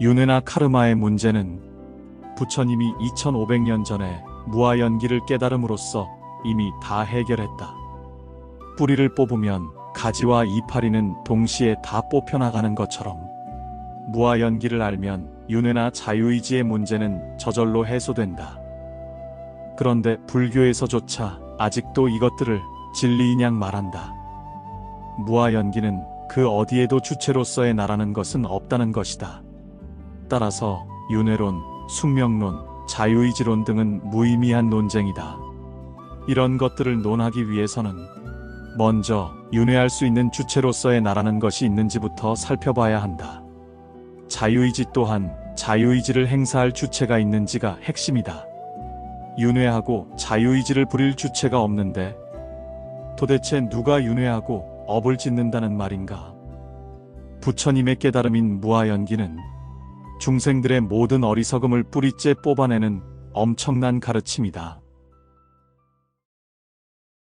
윤회나 카르마의 문제는 부처님이 2500년 전에 무아연기를 깨달음으로써 이미 다 해결했다. 뿌리를 뽑으면 가지와 이파리는 동시에 다 뽑혀나가는 것처럼 무아연기를 알면 윤회나 자유의지의 문제는 저절로 해소된다. 그런데 불교에서조차 아직도 이것들을 진리인 양 말한다. 무아연기는 그 어디에도 주체로서의 나라는 것은 없다는 것이다. 따라서 윤회론, 숙명론, 자유의지론 등은 무의미한 논쟁이다. 이런 것들을 논하기 위해서는 먼저 윤회할 수 있는 주체로서의 나라는 것이 있는지부터 살펴봐야 한다. 자유의지 또한 자유의지를 행사할 주체가 있는지가 핵심이다. 윤회하고 자유의지를 부릴 주체가 없는데 도대체 누가 윤회하고 업을 짓는다는 말인가? 부처님의 깨달음인 무아연기는 중생들의 모든 어리석음을 뿌리째 뽑아내는 엄청난 가르침이다.